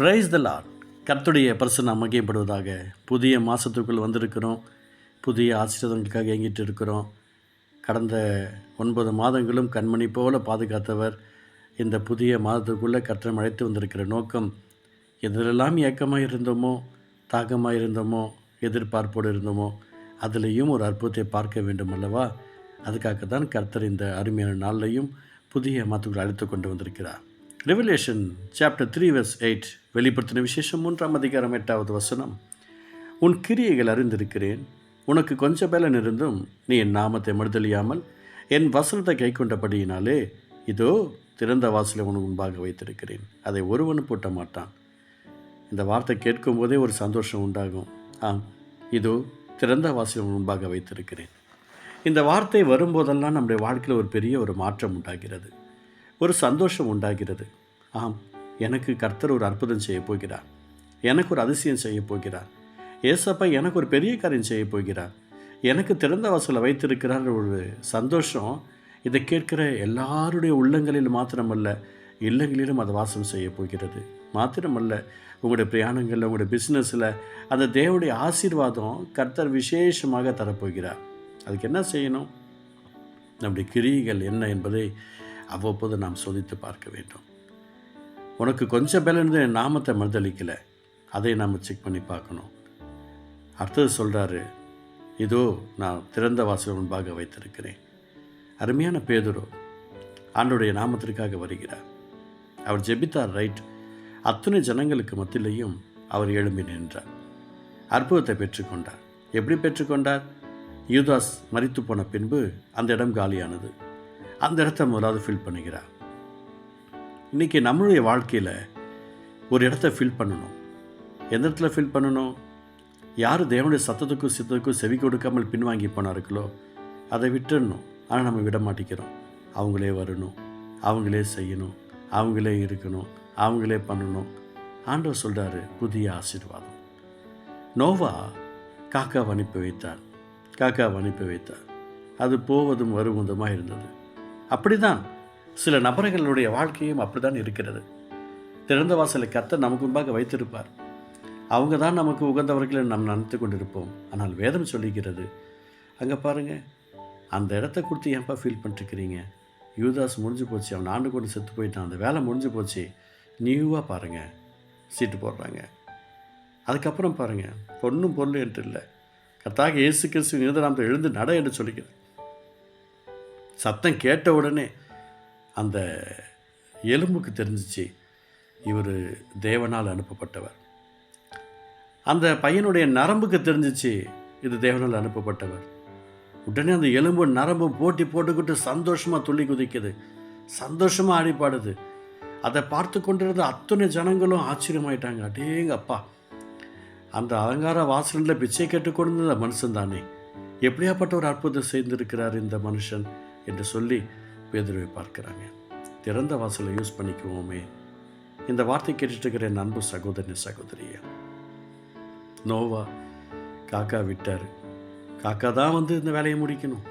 Price த Lord கர்த்துடைய பரிசு மகியப்படுவதாக புதிய மாதத்துக்குள் வந்திருக்கிறோம். புதிய ஆசீர்வாதங்களுக்காக இயங்கிட்டு இருக்கிறோம். கடந்த ஒன்பது மாதங்களும் கண்மணி போல பாதுகாத்தவர் இந்த புதிய மாதத்துக்குள்ளே கர்த்தரை அழைத்து வந்திருக்கிற நோக்கம் எதிலெல்லாம் ஏக்கமாக இருந்தோமோ தாகமாக இருந்தோமோ எதிர்பார்ப்போடு இருந்தோமோ அதுலேயும் ஒரு அற்புதத்தை பார்க்க வேண்டும் அல்லவா? அதுக்காக தான் கர்த்தர் இந்த அருமையான நாள்லையும் புதிய மாதத்துக்குள் அழைத்து கொண்டு வந்திருக்கிறார். Revelation chapter three verse eight வெளிப்படுத்தின விசேஷம் மூன்றாம் அதிகாரம் எட்டாவது வசனம். உன் கிரியைகள் அறிந்திருக்கிறேன். உனக்கு கொஞ்சம் பலன் இருந்தும் நீ என் நாமத்தை மறுதளியாமல் என் வசனத்தை கை கொண்டபடியினாலே இதோ திறந்த வாசலை உனக்கு முன்பாக வைத்திருக்கிறேன். அதை ஒருவனும் பூட்ட மாட்டான் இந்த வார்த்தை கேட்கும்போதே ஒரு சந்தோஷம் உண்டாகும். ஆம் இதோ திறந்த வாசலை உன் முன்பாக வைத்திருக்கிறேன். இந்த வார்த்தை வரும்போதெல்லாம் நம்முடைய வாழ்க்கையில் ஒரு பெரிய ஒரு மாற்றம் உண்டாகிறது. ஒரு சந்தோஷம் உண்டாகிறது. ஆம் எனக்கு கர்த்தர் ஒரு அற்புதம் செய்ய போகிறார். எனக்கு ஒரு அதிசயம் செய்ய போகிறார். ஏசப்பா எனக்கு ஒரு பெரிய காரியம் செய்ய போகிறார். எனக்கு திறந்த வாசலை வைத்திருக்கிறார் ஒரு சந்தோஷம். இதை கேட்கிற எல்லாருடைய உள்ளங்களில் மாத்திரமல்ல இல்லங்களிலும் அதை வாசம் செய்ய போகிறது. மாத்திரமல்ல உங்களுடைய பிரயாணங்களில் உங்களுடைய பிஸ்னஸில் அந்த தேவனுடைய ஆசீர்வாதம் கர்த்தர் விசேஷமாக தரப்போகிறார் அதுக்கு என்ன செய்யணும்? நம்முடைய கிரியைகள் என்ன என்பதை அவ்வப்போது நாம் சோதித்து பார்க்க வேண்டும். உனக்கு கொஞ்சம் பலன் என் நாமத்தை மறுதளிக்கலை. அதை நாம் செக் பண்ணி பார்க்கணும். அடுத்தது சொல்கிறாரு இதோ நான் திறந்த வாசல் முன்பாக வைத்திருக்கிறேன். அருமையான பேதுரோ ஆண்டுடைய நாமத்திற்காக வருகிறார். அவர் ஜெபித்தார் ரைட் அத்தனை ஜனங்களுக்கு மத்தியிலையும் அவர் எழும்பி நின்றார். அற்புதத்தை பெற்றுக்கொண்டார். எப்படி பெற்றுக்கொண்டார்? யூதாஸ் மறித்து போன பின்பு அந்த இடம் காலியானது. அந்த இடத்த முதலாவது ஃபில் பண்ணிக்கிறார் இன்றைக்கி நம்மளுடைய வாழ்க்கையில் ஒரு இடத்த ஃபில் பண்ணணும். எந்த இடத்துல ஃபில் பண்ணணும்? யார் தேவனுடைய சத்தத்துக்கும் சித்தத்துக்கும் செவி கொடுக்காமல் பின்வாங்கி போனார்களோ அதை விட்டுடணும் ஆனால் நம்ம விட மாட்டேங்கிறோம். அவங்களே வரணும். அவங்களே செய்யணும். அவங்களே இருக்கணும். அவங்களே பண்ணணும். ஆண்டவர் சொல்கிறாரு புதிய ஆசீர்வாதம். நோவா காக்காவை அனுப்பி வைத்தார். காக்காவை அனுப்பி வைத்தார். அது போவதும் வருவதுமாக இருந்தது. அப்படிதான். சில நபர்களுடைய வாழ்க்கையும் அப்படிதான் இருக்கிறது. திறந்த வாசலை கத்த நமக்கு முன்பாக வைத்திருப்பார். அவங்க தான் நமக்கு உகந்தவர்களை நாம் நினைத்து கொண்டிருப்போம். ஆனால் வேதம் சொல்லிக்கிறது அங்கே பாருங்கள் அந்த இடத்த கொடுத்து ஏன்ப்பா ஃபீல் பண்ணிட்டுருக்கிறீங்க? யூதாஸ் முடிஞ்சு போச்சு அவன் ஆண்டு கொண்டு செத்து போயிட்டான். அந்த வேலை முடிஞ்சு போச்சு. நியூவாக பாருங்கள் சீட்டு போடுறாங்க. அதுக்கப்புறம் பாருங்கள் பொண்ணும் பொருள் என்று இல்லை. கத்தாக இயேசு கிறிஸ்து நாம் எழுந்து நட என்று சொல்லிக்கிறேன் சத்தம் கேட்ட உடனே அந்த எலும்புக்கு தெரிஞ்சிச்சு இவர் தேவனால் அனுப்பப்பட்டவர். அந்த பையனுடைய நரம்புக்கு தெரிஞ்சிச்சு இது தேவனால் அனுப்பப்பட்டவர். உடனே அந்த எலும்பு நரம்பு போட்டி போட்டுக்கிட்டு சந்தோஷமாக துள்ளி குதிக்குது. சந்தோஷமாக ஆடிப்பாடுது அதை பார்த்து கொண்டிருந்த அத்தனை ஜனங்களும் ஆச்சரியமாயிட்டாங்க. அடேங்க அப்பா. அந்த அலங்கார வாசலில் பிச்சை கேட்டுக்கொண்டு அந்த மனுஷன் தானே. எப்படியாப்பட்ட ஒரு அற்புதம் செய்திருக்கிறார் இந்த மனுஷன்? என்று சொல்லி பேதுருவை பார்க்குறாங்க. திறந்த வாசலை யூஸ் பண்ணிக்குவோமே. இந்த வார்த்தை கேட்டுட்டு இருக்கிற என் அன்பு சகோதரி சகோதரிய. நோவா காக்கா விட்டார். காக்கா தான் வந்து இந்த வேலையை முடிக்கணும்.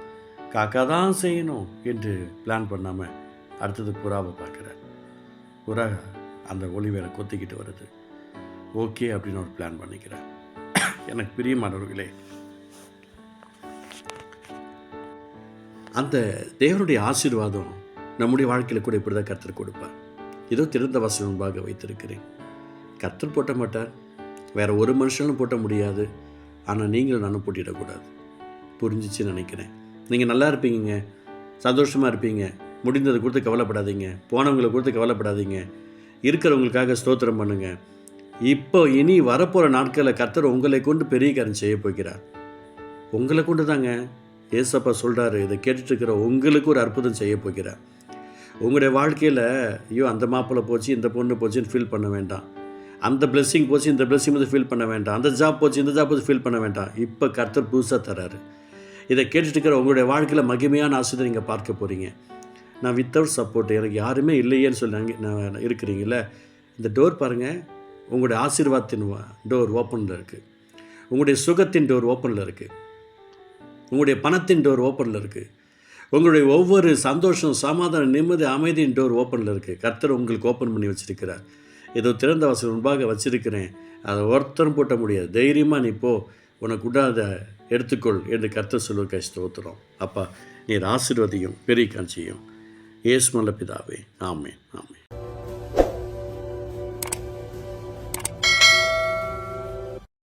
காக்கா தான் செய்யணும் என்று பிளான் பண்ணாமல் அடுத்தது புறாவை பார்க்குறார். புறா அந்த ஒளி வேலை கொத்திக்கிட்டு வருது. ஓகே அப்படின்னு ஒரு பிளான் பண்ணிக்கிறேன் எனக்கு பிரியமானவர்களே அந்த தேவனுடைய ஆசீர்வாதம் நம்முடைய வாழ்க்கையில் கூட இப்படி தான் கர்த்தர் கொடுப்பார். ஏதோ திறந்த வாசல் முன்பாக வைத்திருக்கிறேன். கர்த்தர் போட்ட மாட்டார். வேற ஒரு மனுஷனும் போட்ட முடியாது. ஆனால் நீங்களும் நானும் போட்டிடக்கூடாது புரிஞ்சிச்சுன்னு நினைக்கிறேன். நீங்கள் நல்லா இருப்பீங்க சந்தோஷமாக இருப்பீங்க. முடிந்ததை கொடுத்து கவலைப்படாதீங்க. போனவங்களை கொடுத்து கவலைப்படாதீங்க. இருக்கிறவங்களுக்காக ஸ்தோத்திரம் பண்ணுங்கள் இப்போ இனி வரப்போகிற நாட்களில் கர்த்தர் உங்களை கொண்டு பெரிய காரியம் செய்ய போகிறார். உங்களை கொண்டு தாங்க ஏசப்பா சொல்கிறாரு இதை கேட்டுட்ருக்கிற உங்களுக்கு ஒரு அற்புதம் செய்ய போகிறேன் உங்களுடைய வாழ்க்கையில் ஐயோ அந்த மாப்பிள்ளை போச்சு இந்த பொண்ணு போச்சுன்னு ஃபீல் பண்ண வேண்டாம். அந்த பிளெஸ்ஸிங் போச்சு இந்த பிளெஸ்ஸிங் வந்து ஃபீல் பண்ண வேண்டாம். அந்த ஜாப் போச்சு இந்த ஜாப் போச்சு ஃபீல் பண்ண வேண்டாம். இப்போ கர்த்தர் புதுசாக தராரு இதை கேட்டுட்டு இருக்கிற உங்களுடைய வாழ்க்கையில் மகிமையான ஆசிரியர் நீங்கள் பார்க்க போகிறீங்க நான் வித்தவுட் சப்போர்ட் எனக்கு யாருமே இல்லையேன்னு சொல்லி நான் இருக்கிறீங்கள இந்த டோர் பாருங்கள் உங்களுடைய ஆசீர்வாதத்தின் டோர் ஓப்பனில் இருக்குது உங்களுடைய சுகத்தின் டோர் ஓப்பனில் இருக்குது உங்களுடைய பணத்தின் டோர் ஓப்பனில் இருக்குது உங்களுடைய ஒவ்வொரு சந்தோஷம் சமாதானம் நிம்மதி அமைதியின் டோர் ஓப்பனில் இருக்குது கர்த்தர் உங்களுக்கு ஓப்பன் பண்ணி வச்சுருக்கிறார். ஏதோ திறந்த வாசல் முன்பாக வச்சுருக்கிறேன். அதை ஒருத்தரும் பூட்ட முடியாது. தைரியமாக நீ போ. உனக்கு உண்டாத எடுத்துக்கொள் என்று கர்த்தர் சொல்லுவதற்காக ஸ்தோத்திரம். அப்பா நீர் ஆசீர்வதியும் பெரிய காட்சியும். இயேசு பிதாவே. ஆமே ஆமே